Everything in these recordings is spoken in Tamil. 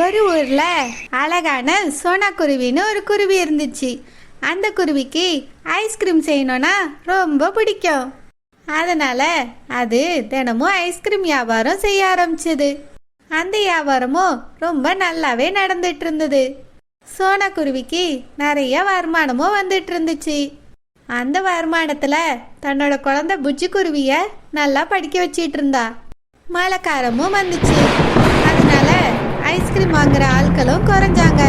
ஒரு ஊரில் அழகான சோனா குருவின்னு ஒரு குருவி இருந்துச்சு. அந்த குருவிக்கு ஐஸ்கிரீம் செய்யணும்னா ரொம்ப பிடிக்கும். அதனால் அது தினமும் ஐஸ்கிரீம் வியாபாரம் செய்ய ஆரம்பிச்சது. அந்த வியாபாரமும் ரொம்ப நல்லாவே நடந்துட்டு இருந்தது. சோனா குருவிக்கு நிறைய வருமானமும் வந்துட்டு இருந்துச்சு. அந்த வருமானத்தில் தன்னோட குழந்தை புஜ்ஜி குருவியை நல்லா படிக்க வச்சிட்டு இருந்தா. மழைக்காரமும் வந்துச்சு. அதனால ஐஸ்கிரீம் வாங்குற ஆட்களும் குறைஞ்சாங்க.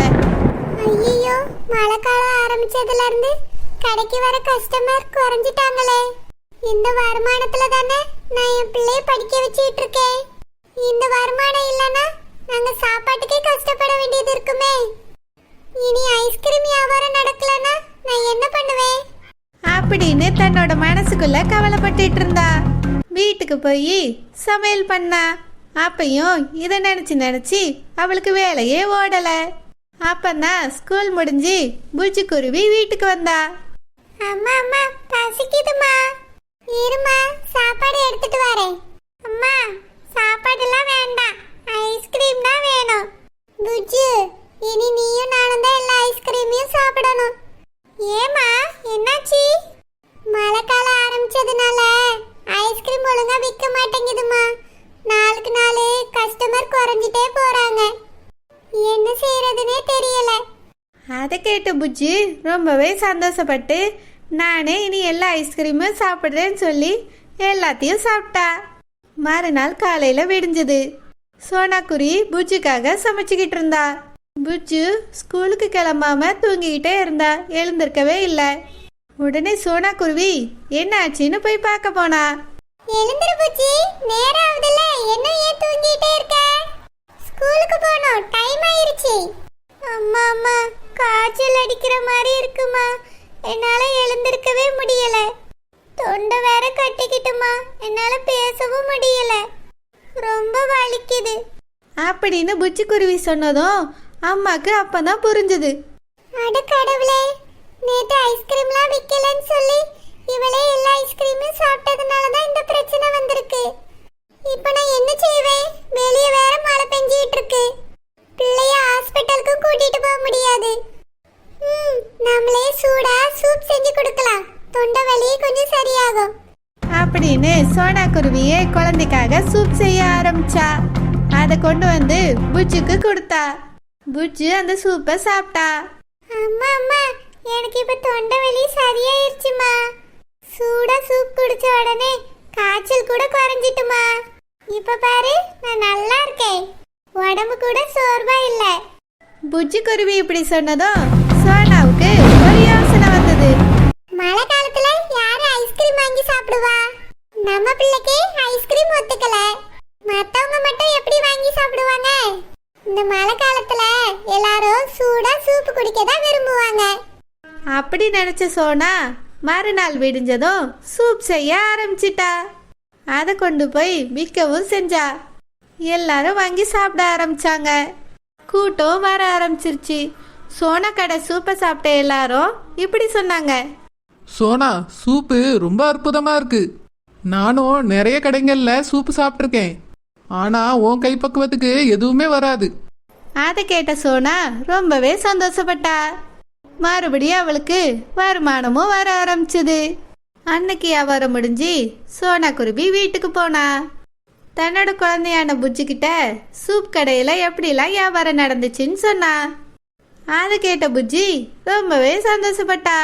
ஐயோ மழைக்காலம் ஆரம்பிச்சதுல இருந்து கடைக்கு வர கஸ்டமர் குறைஞ்சிட்டாங்களே. இந்த வருமானத்துல தானே நான் என் பிள்ளைய படிக்க வச்சிட்டு இருக்கேன். இந்த வருமானம் இல்லனா நாங்க சாப்பாட்டுக்கே கஷ்டப்பட வேண்டியது இருக்குமே. இனி ஐஸ்கிரீம் வியாபாரம் நடக்கலனா நான் என்ன பண்ணுவேன்? அப்படின்னு தன்னோட மனசுக்குள்ள கவலைப்பட்டுட்டு இருந்தா. வீட்டுக்கு போய் சமையல் பண்ணா. அப்பையும் இதை நினச்சி நினச்சி அவளுக்கு வேலையே ஓடலை. அப்பந்தான் ஸ்கூல் முடிஞ்சு புஜ்ஜி குருவி வீட்டுக்கு வந்தா. அம்மா அம்மா பசிக்கு கஸ்டமர் குறைஞ்சிட்டே போறாங்க. என்ன செய்யறதுனே தெரியல. அதை கேட்ட புஜ்ஜி ரொம்பவே சந்தோஷப்பட்டு நானே இனி எல்லா ஐஸ்கிரீமும் சாப்பிட்றேன்னு சொல்லி எல்லாத்தையும் சாப்பிட்டா. மறுநாள் காலையில விடிஞ்சது. சோனாக்குரி புஜ்ஜுக்காக சமைச்சுக்கிட்டு இருந்தா. புஜ்ஜு ஸ்கூலுக்கு கிளம்பாம தூங்கிக்கிட்டே இருந்தா எழுந்திருக்கவே இல்லை. உடனே சோனாக்குருவி என்ன ஆச்சுன்னு போய் பார்க்க போனா? எழுந்திரு புச்சி நேரம் ஆகுதுல்ல என்ன ஏன் தூங்கிட்டே இருக்க? ஸ்கூலுக்கு போகணும் டைம் ஆயிருச்சு. அம்மா அம்மா காய்ச்சல் அடிக்கிற மாதிரி இருக்குமா? என்னால எழுந்திருக்கவே முடியல. தொண்டை வேற கட்டிக்கிட்டுமா? என்னால பேசவும் முடியல. ரொம்ப வலிக்குது. அப்படின்னு புச்சிக்குருவி சொன்னதும் அம்மாக்கு அப்பதான் புரிஞ்சுது. அட கடவுளே நேத்து ஐஸ்கிரீம்லாம் விக்கலன்னு சொல்லி இவளே எல்லா ஐஸ்கிரீமும் சாப்பிட்டதுனால தான் இந்த பிரச்சனை வந்திருக்கு. இப்போ நான் என்ன செய்வேன்? வெளியே வேற மழை பெஞ்சிட்டு இருக்கு. பிள்ளைய ஹாஸ்பிட்டலுக்கு கூட்டிட்டு போக முடியாது. ம் நம்மளே சூடா சூப் செஞ்சு கொடுக்கலாம். தொண்டை வலி கொஞ்சம் சரியாகும். அப்படின்னு சோனா குருவியே குழந்தைக்காக சூப் செய்ய ஆரம்பிச்சா. அதை கொண்டு வந்து புஜ்ஜுக்கு கொடுத்தா. புஜ்ஜு அந்த சூப்பை சாப்பிட்டா. அம்மா அம்மா எனக்கு இப்ப தொண்டை வலி சரியாயிருச்சுமா? சூப் குடிச்ச உடனே காய்ச்சல் கூட குறைஞ்சிட்டுமா. இப்ப பாரு நான் நல்லா இருக்கேன். உடம்பு கூட சோர்வா இல்ல. புஜ்ஜி குருவி இப்படி சொன்னதும் சோனாவுக்கு ஒரு யோசனை வந்தது. மழை காலத்துல யாரு ஐஸ்கிரீம் வாங்கி சாப்பிடுவா? நம்ம பிள்ளைக்கு ஐஸ்கிரீம் ஒத்துக்கல. மத்தவங்க மட்டும் எப்படி வாங்கி சாப்பிடுவாங்க? இந்த மழை காலத்துல எல்லாரும் சூடா சூப் குடிக்க தான் விரும்புவாங்க. அப்படி நினைச்ச சோனா மறுநாள் விடிஞ்சதும் சூப் செய்ய ஆரம்பிச்சிட்டா. அதை கொண்டு போய் விற்கவும் செஞ்சா. எல்லாரும் வாங்கி சாப்பிட ஆரம்பிச்சாங்க. கூட்டம் வர ஆரம்பிச்சிருச்சு. சோனா கடை சூப்பை சாப்பிட்ட எல்லாரும் இப்படி சொன்னாங்க. சோனா சூப்பு ரொம்ப அற்புதமா இருக்கு. நானும் நிறைய கடைங்கள்ல சூப்பு சாப்பிட்ருக்கேன் ஆனா உன் கைப்பக்குவத்துக்கு எதுவுமே வராது. அதை கேட்ட சோனா ரொம்பவே சந்தோஷப்பட்டா. மறுபடியும் அவளுக்கு வருமானமும் வர ஆரம்பிச்சது. அன்னைக்கு வியாபாரம் முடிஞ்சு சோனா குருவி வீட்டுக்கு போனா. தன்னோட குழந்தையான புஜ்ஜிக்கிட்ட சூப் கடையில் எப்படிலாம் வியாபாரம் நடந்துச்சுன்னு சொன்னா. அதை கேட்ட புஜ்ஜி ரொம்பவே சந்தோஷப்பட்டா.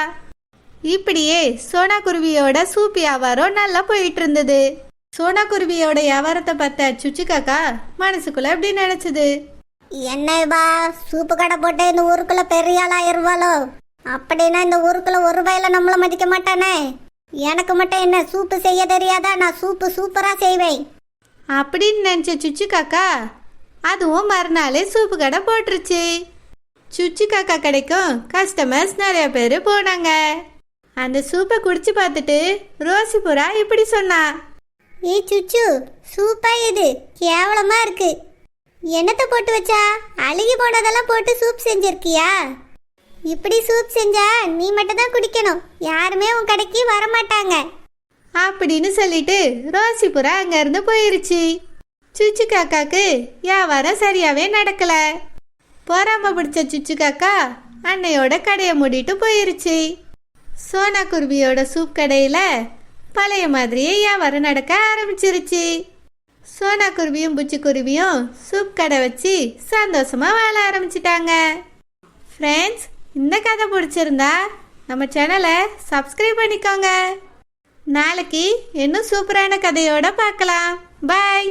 இப்படியே சோனா குருவியோட சூப் வியாபாரம் நல்லா போயிட்டு இருந்தது. சோனா குருவியோட வியாபாரத்தை பார்த்த சுச்சி காக்கா மனசுக்குள்ள எப்படி நினைச்சது. என்னவா சூப்பு கடை போட்டு இந்த ஊருக்குள்ள பெரிய ஆளாயிருவாளோ அப்படின்னா இந்த ஊருக்குள்ள ஒரு ரூபாயில நம்மள மதிக்க மாட்டானே. எனக்கு மட்டும் என்ன சூப்பு செய்ய தெரியாதா? நான் சூப்பு சூப்பரா செய்வேன். அப்படின்னு நினச்ச சுச்சு காக்கா அதுவும் மறுநாளே சூப்பு கடை போட்டுருச்சு. சுச்சு காக்கா கடைக்கும் கஸ்டமர்ஸ் நிறைய பேர் போனாங்க. அந்த சூப்பை குடிச்சு பார்த்துட்டு ரோசி புறா இப்படி சொன்னா. ஏய் சுச்சு சூப்பா இது? கேவலமா இருக்கு. என்னத்தை போட்டு வச்சா? அழுகி போனதெல்லாம் போட்டு சூப் செஞ்சிருக்கியா? இப்படி சூப் செஞ்சா நீ மட்டும் தான் குடிக்கணும். யாருமே உன் கடைக்கு வர மாட்டாங்க அப்படின்னு சொல்லிட்டு ரோசிபுரா அங்கேருந்து போயிருச்சு. சுச்சு காக்காக்கு வியாபாரம் சரியாவே நடக்கல. பொறாம பிடிச்ச சுச்சு காக்கா அன்னையோட கடையை மூடிட்டு போயிருச்சு. சோனா குருவியோட சூப் கடையில் பழைய மாதிரியே வியாபாரம் நடக்க ஆரம்பிச்சிருச்சு. சோனா குருவியும் குருவியும் சூப் கடை வச்சு சந்தோஷமாக வாழ ஆரம்பிச்சிட்டாங்க. ஃப்ரெண்ட்ஸ் இந்த கதை பிடிச்சிருந்தா நம்ம சேனலை சப்ஸ்கிரைப் பண்ணிக்கோங்க. நாளைக்கு இன்னும் சூப்பரான கதையோடு பார்க்கலாம். பாய்